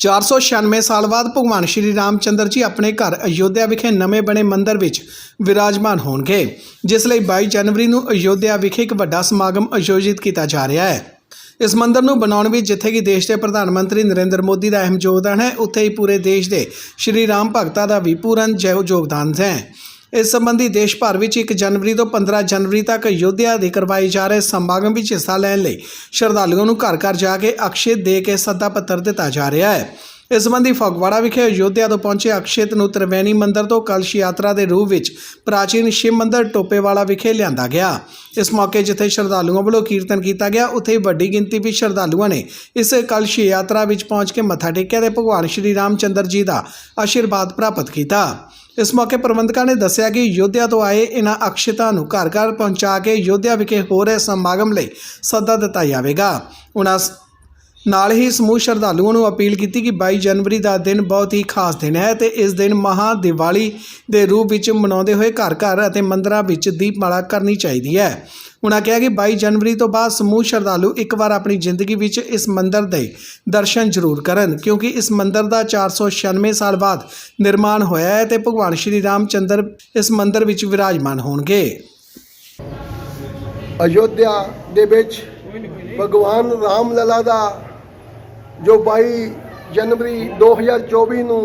496 ਸਾਲ ਬਾਅਦ ਭਗਵਾਨ ਸ਼੍ਰੀ ਰਾਮਚੰਦਰ ਜੀ ਆਪਣੇ ਘਰ ਅਯੋਧਿਆ ਵਿਖੇ ਨਵੇਂ ਬਣੇ ਮੰਦਿਰ ਵਿੱਚ ਵਿਰਾਜਮਾਨ ਹੋਣਗੇ, ਜਿਸ ਲਈ 22 ਜਨਵਰੀ ਨੂੰ ਅਯੋਧਿਆ ਵਿਖੇ ਇੱਕ ਵੱਡਾ ਸਮਾਗਮ ਆਯੋਜਿਤ ਕੀਤਾ ਜਾ ਰਿਹਾ ਹੈ। ਇਸ ਮੰਦਰ ਨੂੰ ਬਣਾਉਣ ਵਿੱਚ ਜਿੱਥੇ ਕਿ ਦੇਸ਼ ਦੇ ਪ੍ਰਧਾਨ ਮੰਤਰੀ ਨਰਿੰਦਰ ਮੋਦੀ ਦਾ ਅਹਿਮ ਯੋਗਦਾਨ ਹੈ, ਉੱਥੇ ਹੀ ਪੂਰੇ ਦੇਸ਼ ਦੇ ਸ਼੍ਰੀ ਰਾਮ ਭਗਤਾਂ ਦਾ ਵੀ ਪੂਰਨ ਜੈ- ਯੋਗਦਾਨ ਹੈ। ਇਸ ਸੰਬੰਧੀ ਦੇਸ਼ ਭਰ ਵਿੱਚ 1 ਜਨਵਰੀ ਤੋਂ 15 ਜਨਵਰੀ ਤੱਕ ਅਯੋਧਿਆ ਦੇ ਕਰਵਾਏ ਜਾ ਰਹੇ ਸਮਾਗਮ ਵਿੱਚ ਹਿੱਸਾ ਲੈਣ ਲਈ ਸ਼ਰਧਾਲੂਆਂ ਨੂੰ ਘਰ ਘਰ ਜਾ ਕੇ ਅਕਸ਼ੇ ਦੇ ਕੇ ਸੱਦਾ ਪੱਤਰ ਦਿੱਤਾ ਜਾ ਰਿਹਾ ਹੈ। ਇਸ ਸੰਬੰਧੀ ਫਗਵਾੜਾ ਵਿਖੇ ਅਯੋਧਿਆ ਤੋਂ ਪਹੁੰਚੇ ਅਕਸ਼ੇਤ ਨੂੰ ਤ੍ਰਿਵੇਣੀ ਮੰਦਿਰ ਤੋਂ ਕਲਸ਼ ਯਾਤਰਾ ਦੇ ਰੂਪ ਵਿੱਚ ਪ੍ਰਾਚੀਨ ਸ਼ਿਵ ਮੰਦਿਰ ਟੋਪੇਵਾਲਾ ਵਿਖੇ ਲਿਆਂਦਾ ਗਿਆ। ਇਸ ਮੌਕੇ ਜਿੱਥੇ ਸ਼ਰਧਾਲੂਆਂ ਵੱਲੋਂ ਕੀਰਤਨ ਕੀਤਾ ਗਿਆ, ਉੱਥੇ ਵੱਡੀ ਗਿਣਤੀ ਵਿੱਚ ਸ਼ਰਧਾਲੂਆਂ ਨੇ ਇਸ ਕਲਸ਼ ਯਾਤਰਾ ਵਿੱਚ ਪਹੁੰਚ ਕੇ ਮੱਥਾ ਟੇਕਿਆ ਤੇ ਭਗਵਾਨ ਸ਼੍ਰੀ ਰਾਮ ਚੰਦਰ ਜੀ ਦਾ ਆਸ਼ੀਰਵਾਦ ਪ੍ਰਾਪਤ ਕੀਤਾ। ਇਸ ਮੌਕੇ ਪ੍ਰਬੰਧਕਾਂ ਨੇ ਦੱਸਿਆ ਕਿ ਯੋਧਿਆ ਤੋਂ ਆਏ ਇਹਨਾਂ ਅਕਸ਼ਿਤਾਂ ਨੂੰ ਘਰ ਘਰ ਪਹੁੰਚਾ ਕੇ ਯੋਧਿਆ ਵਿਖੇ ਹੋ ਰਹੇ ਸਮਾਗਮ ਲਈ ਸੱਦਾ ਦਿੱਤਾ ਜਾਵੇਗਾ। ਉਹਨਾਂ ਨਾਲ ਹੀ ਸਮੂਹ ਸ਼ਰਧਾਲੂਆਂ ਨੂੰ ਅਪੀਲ ਕੀਤੀ ਕਿ 22 ਜਨਵਰੀ ਦਾ ਦਿਨ ਬਹੁਤ ਹੀ ਖਾਸ ਦਿਨ ਹੈ ਤੇ ਇਸ ਦਿਨ ਮਹਾ ਦੀਵਾਲੀ ਦੇ ਰੂਪ ਵਿੱਚ ਮਨਾਉਂਦੇ ਹੋਏ ਘਰ ਘਰ ਅਤੇ ਮੰਦਰਾਂ ਵਿੱਚ ਦੀਪਮਾਲਾ ਕਰਨੀ ਚਾਹੀਦੀ ਹੈ। ਉਹਨਾਂ ਕਿਹਾ ਕਿ 22 ਜਨਵਰੀ ਤੋਂ ਬਾਅਦ ਸਮੂਹ ਸ਼ਰਧਾਲੂ ਇੱਕ ਵਾਰ ਆਪਣੀ ਜ਼ਿੰਦਗੀ ਵਿੱਚ ਇਸ ਮੰਦਰ ਦੇ ਦਰਸ਼ਨ ਜ਼ਰੂਰ ਕਰਨ, ਕਿਉਂਕਿ ਇਸ ਮੰਦਰ ਦਾ 496 ਸਾਲ ਬਾਅਦ ਨਿਰਮਾਣ ਹੋਇਆ ਹੈ ਤੇ ਭਗਵਾਨ ਸ਼੍ਰੀ ਰਾਮ ਚੰਦਰ ਇਸ ਮੰਦਰ ਵਿੱਚ ਵਿਰਾਜਮਾਨ ਹੋਣਗੇ। ਅਯੋਧਿਆ ਦੇ ਵਿੱਚ ਭਗਵਾਨ ਰਾਮ ਲਲਾ ਦਾ ਜੋ 22 ਜਨਵਰੀ 2024 ਨੂੰ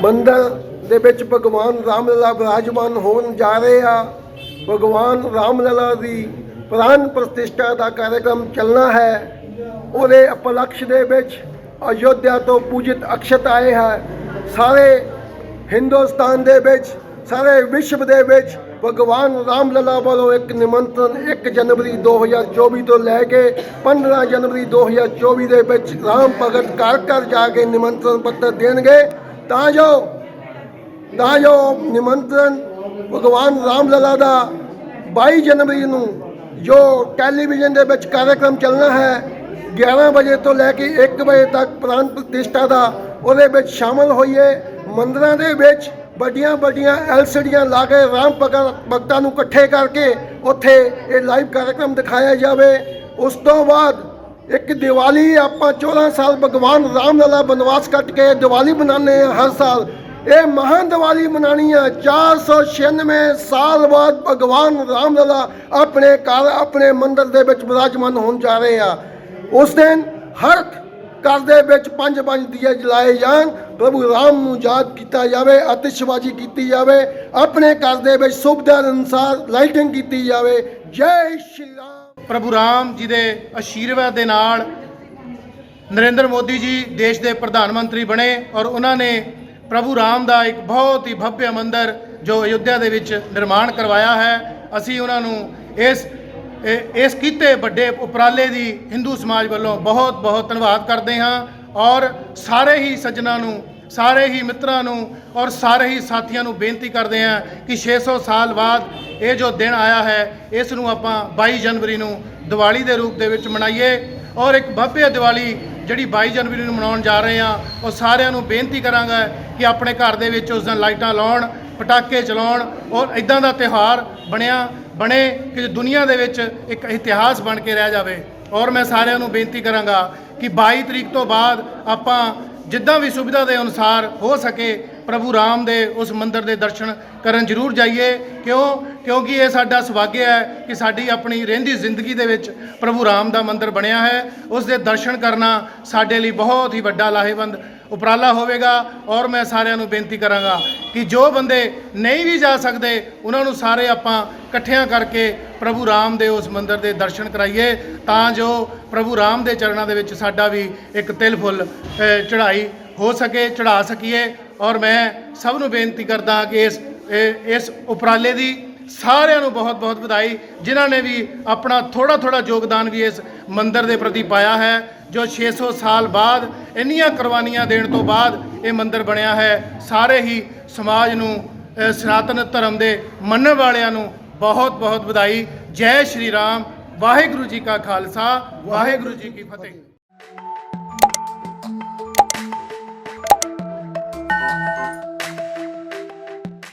ਮੰਦਰ ਦੇ ਵਿੱਚ ਭਗਵਾਨ ਰਾਮ ਲਲਾ ਵਿਰਾਜਮਾਨ ਹੋਣ ਜਾ ਰਹੇ ਆ। ਭਗਵਾਨ ਰਾਮ ਲਲਾ ਦੀ ਪ੍ਰਾਨ ਪ੍ਰਤਿਸ਼ਠਾ ਦਾ ਕਾਰਜਕ੍ਰਮ ਚੱਲਣਾ ਹੈ। ਉਹਦੇ ਉਪਲਕਸ਼ ਦੇ ਵਿੱਚ ਅਯੋਧਿਆ ਤੋਂ ਪੂਜਿਤ ਅਕਸ਼ਤ ਆਏ ਹੈ। ਸਾਰੇ ਹਿੰਦੁਸਤਾਨ ਦੇ ਵਿੱਚ ਸਾਰੇ ਵਿਸ਼ਵ ਦੇ ਵਿੱਚ ਭਗਵਾਨ ਰਾਮ ਲਲਾ ਵੱਲੋਂ ਇੱਕ ਨਿਮੰਤਰਣ 1 ਜਨਵਰੀ 2024 ਤੋਂ ਲੈ ਕੇ 15 ਜਨਵਰੀ 2024 ਦੇ ਵਿੱਚ ਰਾਮ ਭਗਤ ਘਰ ਘਰ ਜਾ ਕੇ ਨਿਮੰਤਰਣ ਪੱਤਰ ਦੇਣਗੇ। ਤਾਂ ਜੋ ਤਾਂ ਜੋ ਨਿਮੰਤਰਣ ਭਗਵਾਨ ਰਾਮ ਲਲਾ ਦਾ 22 ਜਨਵਰੀ ਨੂੰ ਜੋ ਟੈਲੀਵਿਜ਼ਨ ਦੇ ਵਿੱਚ ਕਾਰਜਕ੍ਰਮ ਚੱਲਣਾ ਹੈ 11 ਵਜੇ ਤੋਂ ਲੈ ਕੇ 1 ਵਜੇ ਤੱਕ ਪ੍ਰਾਨ ਪ੍ਰਤਿਸ਼ਠਾ ਦਾ ਉਹਦੇ ਵਿੱਚ ਸ਼ਾਮਲ ਹੋਈਏ। ਮੰਦਰਾਂ ਦੇ ਵਿੱਚ ਵੱਡੀਆਂ ਵੱਡੀਆਂ ਐਲਸੀਡੀਆਂ ਲਾ ਕੇ ਰਾਮ ਭਗਤ ਭਗਤਾਂ ਨੂੰ ਇਕੱਠੇ ਕਰਕੇ ਉੱਥੇ ਇਹ ਲਾਈਵ ਕਾਰਜਕ੍ਰਮ ਦਿਖਾਇਆ ਜਾਵੇ। ਉਸ ਤੋਂ ਬਾਅਦ ਇੱਕ ਦੀਵਾਲੀ ਆਪਾਂ 14 ਸਾਲ ਭਗਵਾਨ ਰਾਮ ਲਲਾ ਬਨਵਾਸ ਕੱਟ ਕੇ ਦੀਵਾਲੀ ਮਨਾਉਂਦੇ ਹਾਂ ਹਰ ਸਾਲ। ਇਹ ਮਹਾਨ ਦੀਵਾਲੀ ਮਨਾਣੀ ਹੈ 496 ਸਾਲ ਬਾਅਦ ਭਗਵਾਨ ਰਾਮ ਲਲਾ ਆਪਣੇ ਘਰ, ਆਪਣੇ ਮੰਦਰ ਦੇ ਵਿੱਚ ਵਿਰਾਜਮਾਨ ਹੋਣ ਜਾ ਰਹੇ ਆ। ਉਸ ਦਿਨ ਹਰ ਘਰ ਦੇ ਵਿੱਚ ਪੰਜ ਪੰਜ ਦੀਏ ਜਲਾਏ ਜਾਣ, ਪ੍ਰਭੂ ਰਾਮ ਨੂੰ ਯਾਦ ਕੀਤਾ ਜਾਵੇ, ਆਤਿਸ਼ਬਾਜ਼ੀ ਕੀਤੀ ਜਾਵੇ, ਆਪਣੇ ਘਰ ਦੇ ਵਿੱਚ ਸੁਵਿਧਾ ਅਨੁਸਾਰ ਲਾਈਟਿੰਗ ਕੀਤੀ ਜਾਵੇ। ਜੈ ਸ਼੍ਰੀ ਰਾਮ। ਪ੍ਰਭੂ ਰਾਮ ਜੀ ਦੇ ਆਸ਼ੀਰਵਾਦ ਦੇ ਨਾਲ ਨਰਿੰਦਰ ਮੋਦੀ ਜੀ ਦੇਸ਼ ਦੇ ਪ੍ਰਧਾਨ ਮੰਤਰੀ ਬਣੇ ਔਰ ਉਹਨਾਂ ਨੇ ਪ੍ਰਭੂ ਰਾਮ ਦਾ ਇੱਕ ਬਹੁਤ ਹੀ ਭਵਯ ਮੰਦਿਰ ਜੋ ਅਯੁੱਧਿਆ ਦੇ ਵਿੱਚ ਨਿਰਮਾਣ ਕਰਵਾਇਆ ਹੈ। ਅਸੀਂ ਉਹਨਾਂ ਨੂੰ ਇਸ ਇਸ ਕੀਤੇ ਵੱਡੇ ਉਪਰਾਲੇ ਦੀ ਹਿੰਦੂ ਸਮਾਜ ਵੱਲੋਂ ਬਹੁਤ ਬਹੁਤ ਧੰਨਵਾਦ ਕਰਦੇ ਹਾਂ ਔਰ ਸਾਰੇ ਹੀ ਸੱਜਣਾ ਨੂੰ, ਸਾਰੇ ਹੀ ਮਿੱਤਰਾਂ ਨੂੰ ਔਰ ਸਾਰੇ ਹੀ ਸਾਥੀਆਂ ਨੂੰ ਬੇਨਤੀ ਕਰਦੇ ਹਾਂ ਕਿ 600 ਸਾਲ ਬਾਅਦ ਇਹ ਜੋ ਦਿਨ ਆਇਆ ਹੈ, ਇਸ ਨੂੰ ਆਪਾਂ 22 ਜਨਵਰੀ ਨੂੰ ਦੀਵਾਲੀ ਦੇ ਰੂਪ ਦੇ ਵਿੱਚ ਮਨਾਈਏ ਔਰ ਇੱਕ ਭਵਯ ਦੀਵਾਲੀ ਜਿਹੜੀ 22 ਜਨਵਰੀ ਨੂੰ ਮਨਾਉਣ ਜਾ ਰਹੇ ਹਾਂ, ਉਹ ਸਾਰਿਆਂ ਨੂੰ ਬੇਨਤੀ ਕਰਾਂਗਾ ਕਿ ਆਪਣੇ ਘਰ ਦੇ ਵਿੱਚ ਉਸ ਦਿਨ ਲਾਈਟਾਂ ਲਾਉਣ, ਪਟਾਕੇ ਚਲਾਉਣ ਔਰ ਇਦਾਂ ਦਾ ਤਿਉਹਾਰ ਬਣਿਆ ਬਣੇ ਕਿ ਦੁਨੀਆ ਦੇ ਵਿੱਚ ਇੱਕ ਇਤਿਹਾਸ ਬਣ ਕੇ ਰਹਿ ਜਾਵੇ। ਔਰ ਮੈਂ ਸਾਰਿਆਂ ਨੂੰ ਬੇਨਤੀ ਕਰਾਂਗਾ ਕਿ 22 ਤਰੀਕ ਤੋਂ ਬਾਅਦ ਆਪਾਂ ਜਿੱਦਾਂ ਵੀ ਸੁਵਿਧਾ ਦੇ ਅਨੁਸਾਰ ਹੋ ਸਕੇ, ਪ੍ਰਭੂ ਰਾਮ ਦੇ ਉਸ ਮੰਦਿਰ ਦੇ ਦਰਸ਼ਨ ਕਰਨ ਜ਼ਰੂਰ ਜਾਈਏ। ਕਿਉਂ? ਕਿਉਂਕਿ ਇਹ ਸਾਡਾ ਸੁਭਾਗਿਆ ਹੈ ਕਿ ਸਾਡੀ ਆਪਣੀ ਰਹਿੰਦੀ ਜ਼ਿੰਦਗੀ ਦੇ ਵਿੱਚ ਪ੍ਰਭੂ ਰਾਮ ਦਾ ਮੰਦਿਰ ਬਣਿਆ ਹੈ। ਉਸ ਦੇ ਦਰਸ਼ਨ ਕਰਨਾ ਸਾਡੇ ਲਈ ਬਹੁਤ ਹੀ ਵੱਡਾ ਲਾਹੇਵੰਦ ਉਪਰਾਲਾ ਹੋਵੇਗਾ ਔਰ ਮੈਂ ਸਾਰਿਆਂ ਨੂੰ ਬੇਨਤੀ ਕਰਾਂਗਾ ਕਿ ਜੋ ਬੰਦੇ ਨਹੀਂ ਵੀ ਜਾ ਸਕਦੇ, ਉਹਨਾਂ ਨੂੰ ਸਾਰੇ ਆਪਾਂ ਇਕੱਠਿਆਂ ਕਰਕੇ ਪ੍ਰਭੂ ਰਾਮ ਦੇ ਉਸ ਮੰਦਿਰ ਦੇ ਦਰਸ਼ਨ ਕਰਾਈਏ, ਤਾਂ ਜੋ ਪ੍ਰਭੂ ਰਾਮ ਦੇ ਚਰਨਾਂ ਦੇ ਵਿੱਚ ਸਾਡਾ ਵੀ ਇੱਕ ਤਿਲ ਫੁੱਲ ਚੜ੍ਹਾਈ ਹੋ ਸਕੇ ਚੜਾ ਸਕੀਏ। ਔਰ ਮੈਂ ਸਭ ਨੂੰ ਬੇਨਤੀ ਕਰਦਾ ਕਿ ਇਸ ਇਸ ਉਪਰਾਲੇ ਦੀ ਸਾਰਿਆਂ ਨੂੰ ਬਹੁਤ ਬਹੁਤ ਵਧਾਈ, ਜਿਨ੍ਹਾਂ ਨੇ ਵੀ ਆਪਣਾ ਥੋੜਾ ਥੋੜਾ ਯੋਗਦਾਨ ਵੀ ਇਸ ਮੰਦਿਰ ਦੇ ਪ੍ਰਤੀ ਪਾਇਆ ਹੈ। ਜੋ 600 ਸਾਲ ਬਾਅਦ ਇੰਨੀਆਂ ਕੁਰਬਾਨੀਆਂ ਦੇਣ ਤੋਂ ਬਾਅਦ ਇਹ ਮੰਦਿਰ ਬਣਿਆ ਹੈ, ਸਾਰੇ ਹੀ ਸਮਾਜ ਨੂੰ ਸਨਾਤਨ ਧਰਮ ਦੇ ਮੰਨਣ ਵਾਲਿਆਂ ਨੂੰ ਬਹੁਤ ਬਹੁਤ ਵਧਾਈ। ਜੈ ਸ਼੍ਰੀ ਰਾਮ। ਵਾਹਿਗੁਰੂ ਜੀ ਕਾ ਖਾਲਸਾ। ਵਾਹਿਗੁਰੂ ਜੀ ਕੀ ਫਤਿਹ।